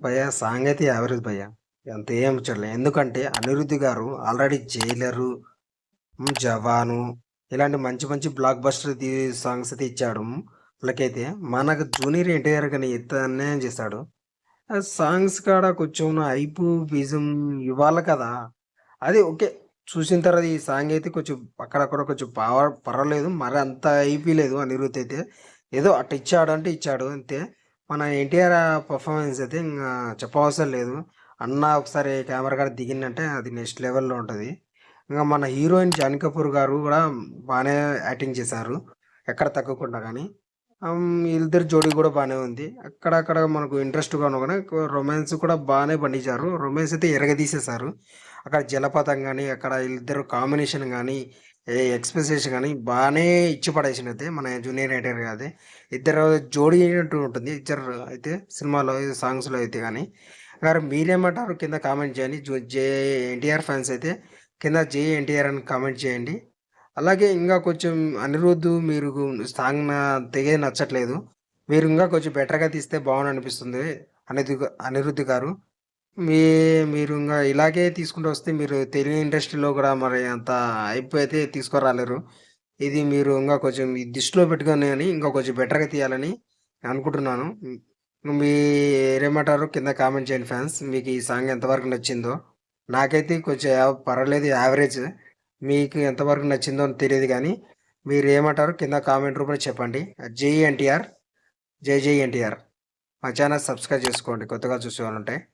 భయ్యా సాంగ్ అయితే యావరేజ్ భయ్యా. అంత ఏం ముచ్చట్లే. ఎందుకంటే అనిరుద్ధి గారు ఆల్రెడీ జైలరు జవాను ఇలాంటి మంచి మంచి బ్లాక్ బస్టర్ సాంగ్స్ అయితే ఇచ్చాడు. వాళ్ళకైతే మనకు జూనియర్ ఎన్టీఆర్ కానీ ఎంత అన్యాయం చేశాడు. ఆ సాంగ్స్ కాడ కొంచెం హైపు బీజం ఇవ్వాలి కదా. అది ఓకే చూసిన తర్వాత ఈ సాంగ్ అయితే కొంచెం అక్కడక్కడ కొంచెం పవర్ పర్వాలేదు. మరి అంత అయిపోలేదు లేదు అయితే. ఏదో అట్ట ఇచ్చాడు అంటే ఇచ్చాడు అంతే. మన ఎన్టీఆర్ పర్ఫార్మెన్స్ అయితే ఇంకా చెప్పవసరం లేదు. అన్న ఒకసారి కెమెరా కాడ దిగిందంటే అది నెక్స్ట్ లెవెల్లో ఉంటుంది. ఇంకా మన హీరోయిన్ జాన్ కపూర్ గారు కూడా బాగానే యాక్టింగ్ చేశారు. ఎక్కడ తగ్గకుండా కానీ. వీళ్ళిద్దరు వీళ్ళిద్దరి జోడీ కూడా బాగానే ఉంది. అక్కడక్కడ మనకు ఇంట్రెస్ట్గా ఉన్నా కానీ రొమాన్స్ కూడా బాగానే పండించారు. రొమాన్స్ అయితే ఎరగదీసేశారు. అక్కడ జలపాతం కానీ అక్కడ వీళ్ళిద్దరు కాంబినేషన్ కానీ ఏ ఎక్స్ప్రెసేషన్ కానీ బాగానే ఇచ్చి పడేసినైతే మన జూనియర్ ఎన్టీఆర్ కాదే ఇద్దరు జోడీ అయినట్టు ఉంటుంది. ఇద్దరు అయితే సినిమాలో సాంగ్స్లో అయితే కానీ. గారు మీరేమంటారు? కింద కామెంట్ చేయండి. జే ఎన్టీఆర్ ఫ్యాన్స్ అయితే కింద జే ఎన్టీఆర్ అని కామెంట్ చేయండి. అలాగే ఇంకా కొంచెం అనిరుద్ధు మీరు సాంగ్ నా తెగే నచ్చట్లేదు. మీరు ఇంకా కొంచెం బెటర్గా తీస్తే బాగుంది అనిపిస్తుంది అనిరుద్ధి అనిరుద్ధి గారు. మీ మీరు ఇంకా ఇలాగే తీసుకుంటూ వస్తే మీరు తెలుగు ఇండస్ట్రీలో కూడా మరి అంత అయిపోయితే తీసుకురాలేరు. ఇది మీరు ఇంకా కొంచెం దృష్టిలో పెట్టుకొని అని ఇంకా కొంచెం బెటర్గా తీయాలని అనుకుంటున్నాను. మీరేమంటారు కింద కామెంట్ చేయండి ఫ్యాన్స్ మీకు ఈ సాంగ్ ఎంతవరకు నచ్చిందో. నాకైతే కొంచెం పర్వాలేదు యావరేజ్ మీకు ఎంతవరకు నచ్చిందో అని తెలియదు కానీ మీరు ఏమంటారు కింద కామెంట్ రూపంలో చెప్పండి. జై ఎన్టీఆర్ జై జై ఎన్టీఆర్. మా ఛానల్ సబ్స్క్రైబ్ చేసుకోండి కొత్తగా చూసేవాళ్ళు ఉంటాయి ఉంటే.